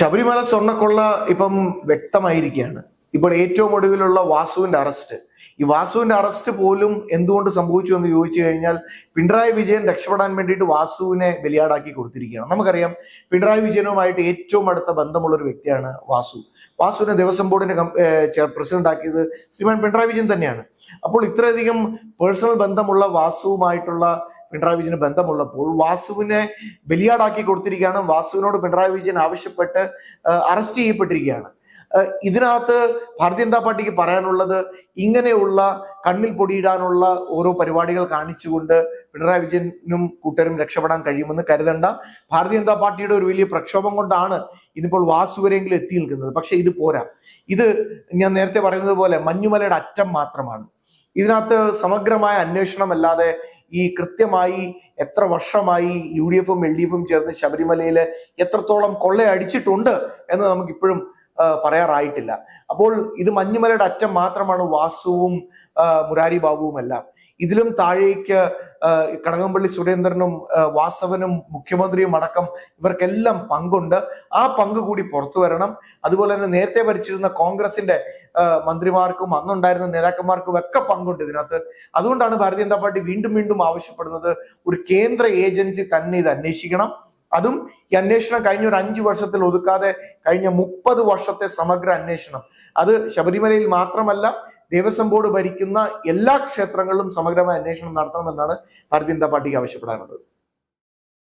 ശബരിമല സ്വർണക്കൊള്ള ഇപ്പം വ്യക്തമായിരിക്കുകയാണ്. ഇപ്പോൾ ഏറ്റവും ഒടുവിലുള്ള വാസുവിന്റെ അറസ്റ്റ്. ഈ വാസുവിന്റെ അറസ്റ്റ് പോലും എന്തുകൊണ്ട് സംഭവിച്ചു എന്ന് ചോദിച്ചു കഴിഞ്ഞാൽ പിണറായി വിജയൻ രക്ഷപ്പെടാൻ വേണ്ടിയിട്ട് വാസുവിനെ ബലിയാടാക്കി കൊടുത്തിരിക്കുകയാണ്. നമുക്കറിയാം പിണറായി വിജയനുമായിട്ട് ഏറ്റവും അടുത്ത ബന്ധമുള്ള ഒരു വ്യക്തിയാണ് വാസു. വാസുവിനെ ദേവസ്വം ബോർഡിനെ പ്രസിഡന്റ് ആക്കിയത് ശ്രീമാൻ പിണറായി വിജയൻ തന്നെയാണ്. അപ്പോൾ ഇത്രയധികം പേഴ്സണൽ ബന്ധമുള്ള വാസുവുമായിട്ടുള്ള പിണറായി വിജയന് ബന്ധമുള്ളപ്പോൾ വാസുവിനെ ബലിയാടാക്കി കൊടുത്തിരിക്കുകയാണ്. വാസുവിനോട് പിണറായി വിജയൻ ആവശ്യപ്പെട്ട് അറസ്റ്റ് ചെയ്യപ്പെട്ടിരിക്കുകയാണ്. ഇതിനകത്ത് ഭാരതീയ ജനതാ പാർട്ടിക്ക് പറയാനുള്ളത് ഇങ്ങനെയുള്ള കണ്ണിൽ പൊടിയിടാനുള്ള ഓരോ പരിപാടികൾ കാണിച്ചുകൊണ്ട് പിണറായി വിജയനും കൂട്ടരും രക്ഷപ്പെടാൻ കഴിയുമെന്ന് കരുതണ്ട. ഭാരതീയ ജനതാ പാർട്ടിയുടെ ഒരു വലിയ പ്രക്ഷോഭം കൊണ്ടാണ് ഇതിപ്പോൾ വാസുവരെങ്കിലും എത്തി നിൽക്കുന്നത്. പക്ഷെ ഇത് പോരാ. ഇത് ഞാൻ നേരത്തെ പറയുന്നത് പോലെ മഞ്ഞുമലയുടെ അറ്റം മാത്രമാണ്. ഇതിനകത്ത് സമഗ്രമായ അന്വേഷണം അല്ലാതെ ഈ കൃത്യമായി എത്ര വർഷമായി യു ഡി എഫും എൽ ഡി എഫും ചേർന്ന് ശബരിമലയിൽ എത്രത്തോളം കൊള്ളയടിച്ചിട്ടുണ്ട് എന്ന് നമുക്ക് ഇപ്പോഴും പറയാറായിട്ടില്ല. അപ്പോൾ ഇത് മഞ്ഞുമലയുടെ അറ്റം മാത്രമാണ് വാസുവും മുരാരി ബാബുവും എല്ലാം ഇതിലും താഴേക്ക് കടകംപള്ളി സുരേന്ദ്രനും വാസവനും മുഖ്യമന്ത്രിയും അടക്കം ഇവർക്കെല്ലാം പങ്കുണ്ട്. ആ പങ്ക് കൂടി പുറത്തു വരണം. അതുപോലെ തന്നെ നേരത്തെ ഭരിച്ചിരുന്ന കോൺഗ്രസിന്റെ മന്ത്രിമാർക്കും അന്നുണ്ടായിരുന്ന നേതാക്കന്മാർക്കും ഒക്കെ പങ്കുണ്ട് ഇതിനകത്ത്. അതുകൊണ്ടാണ് ഭാരതീയ ജനതാ പാർട്ടി വീണ്ടും വീണ്ടും ആവശ്യപ്പെടുന്നത് ഒരു കേന്ദ്ര ഏജൻസി തന്നെ ഇത് അന്വേഷിക്കണം. അതും ഈ അന്വേഷണം കഴിഞ്ഞ ഒരു അഞ്ചു വർഷത്തിൽ ഒതുക്കാതെ കഴിഞ്ഞ മുപ്പത് വർഷത്തെ സമഗ്ര അന്വേഷണം. അത് ശബരിമലയിൽ മാത്രമല്ല ദേവസ്വം ബോർഡ് ഭരിക്കുന്ന എല്ലാ ക്ഷേത്രങ്ങളിലും സമഗ്രമായ അന്വേഷണം നടത്തണമെന്നാണ് ഭാരതീയ ജനതാ പാർട്ടിക്ക് ആവശ്യപ്പെടാനുള്ളത്.